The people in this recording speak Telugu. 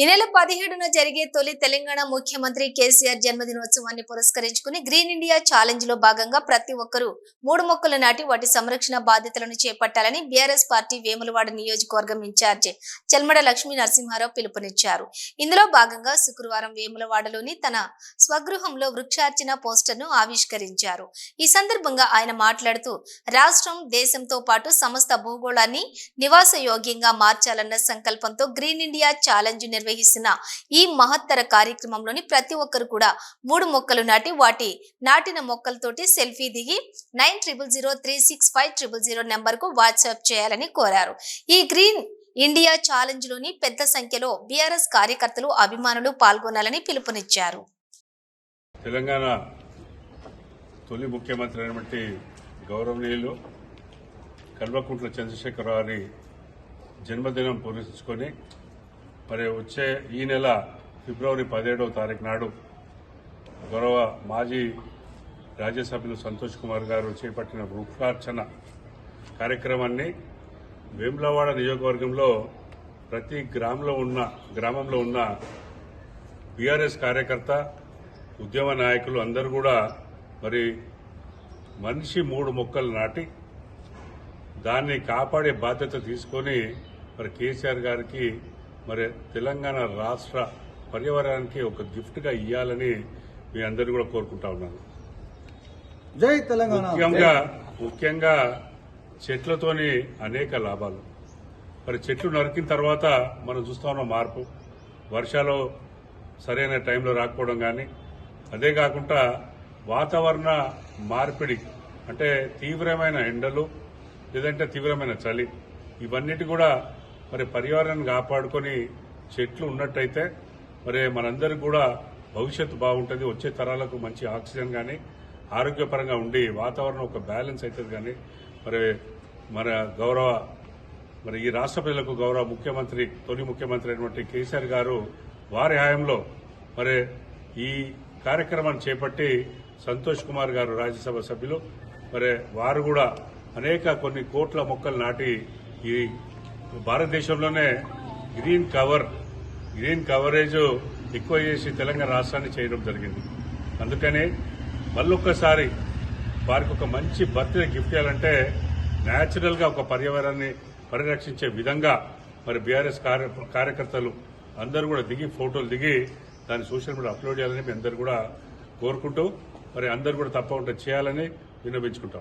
ఈ నెల పదిహేడున జరిగే తొలి తెలంగాణ ముఖ్యమంత్రి కేసీఆర్ జన్మదినోత్సవాన్ని పురస్కరించుకుని గ్రీన్ ఇండియా ఛాలెంజ్లో భాగంగా ప్రతి ఒక్కరూ మూడు మొక్కలు నాటి వాటి సంరక్షణ బాధ్యతలను చేపట్టాలని బీఆర్ఎస్ పార్టీ వేములవాడ నియోజకవర్గం ఇన్ఛార్జి చెల్మడ లక్ష్మీ నరసింహారావు పిలుపునిచ్చారు. ఇందులో భాగంగా శుక్రవారం వేములవాడలోని తన స్వగృహంలో వృక్షార్చన పోస్టర్ను ఆవిష్కరించారు. ఈ సందర్భంగా ఆయన మాట్లాడుతూ రాష్ట్రం దేశంతో పాటు సమస్త భూగోళాన్ని నివాస యోగ్యంగా మార్చాలన్న సంకల్పంతో గ్రీన్ ఇండియా ఛాలెంజ్ నిర్వహిస్తున్న ఈ మహత్తర కార్యక్రమంలోని ప్రతి ఒక్కరు కూడా మూడు మొక్కలు నాటి వాటి నాటిన మొక్కలతోటి సెల్ఫీ దిగి nine triple zero three six five triple zero నెంబర్కు వాట్సాప్ చేయాలని కోరారు. ఈ గ్రీన్ ఇండియా ఛాలెంజ్లోని పెద్ద సంఖ్యలో బీఆర్ఎస్ కార్యకర్తలు అభిమానులు పాల్గొనాలని పిలుపునిచ్చారు. తెలంగాణ తొలి ముఖ్యమంత్రి అయినటువంటి గౌరవనీయులు కల్వకుంట్ల చంద్రశేఖరరావు గారి జన్మదినం పూరించుకొని మరి వచ్చే ఈ నెల ఫిబ్రవరి పదిహేడవ తారీఖు నాడు గౌరవ మాజీ రాజ్యసభ్యులు సంతోష్ కుమార్ గారు చేపట్టిన వృక్షార్చన కార్యక్రమాన్ని వేములవాడ నియోజకవర్గంలో ప్రతి గ్రామంలో ఉన్న గ్రామంలో ఉన్న బీఆర్ఎస్ కార్యకర్త ఉద్యమ నాయకులు అందరూ కూడా మరి మనిషి మూడు మొక్కలు నాటి దాన్ని కాపాడే బాధ్యత తీసుకొని మరి కేసీఆర్ గారికి మరి తెలంగాణ రాష్ట్ర పర్యావరణానికి ఒక గిఫ్ట్గా ఇవ్వాలని మీ అందరూ కూడా కోరుకుంటా ఉన్నాను. జై తెలంగాణ. ముఖ్యంగా ముఖ్యంగా చెట్లతోని అనేక లాభాలు. మరి చెట్లు నరికిన తర్వాత మనం చూస్తా ఉన్నాం మార్పు. వర్షాలు సరైన టైంలో రాకపోవడం కానీ అదే కాకుండా వాతావరణ మార్పిడి అంటే తీవ్రమైన ఎండలు లేదంటే తీవ్రమైన చలి ఇవన్నిటి కూడా మరి పర్యావరణాన్ని కాపాడుకొని చెట్లు ఉన్నట్టయితే మరి మనందరికి కూడా భవిష్యత్తు బాగుంటుంది వచ్చే తరాలకు మంచి ఆక్సిజన్ కానీ ఆరోగ్యపరంగా ఉండి వాతావరణం ఒక బ్యాలెన్స్ అవుతుంది కానీ మరి మన గౌరవ మరి ఈ రాష్ట్ర ప్రజలకు గౌరవ ముఖ్యమంత్రి తొలి ముఖ్యమంత్రి అయినటువంటి కేసీఆర్ గారు వారి హయాంలో మరి ఈ కార్యక్రమాన్ని చేపట్టి సంతోష్ కుమార్ గారు రాజ్యసభ సభ్యులు మరి వారు కూడా అనేక కొన్ని కోట్ల మొక్కలు నాటి ఈ భారతదేశంలోనే గ్రీన్ కవర్ గ్రీన్ కవరేజ్ ఎక్కువ చేసి తెలంగాణ రాష్ట్రాన్ని చేయడం జరిగింది. అందుకని మళ్ళొక్కసారి వారికి ఒక మంచి బర్త్డే గిఫ్ట్ ఇవ్వాలంటే న్యాచురల్గా ఒక పర్యావరణాన్ని పరిరక్షించే విధంగా మరి బీఆర్ఎస్ కార్యకర్తలు అందరూ కూడా దిగి ఫోటోలు దిగి దాన్ని సోషల్ మీడియా అప్లోడ్ చేయాలని మీ అందరూ కూడా కోరుకుంటూ మరి అందరూ కూడా తప్పకుండా చేయాలని విన్నవించుకుంటా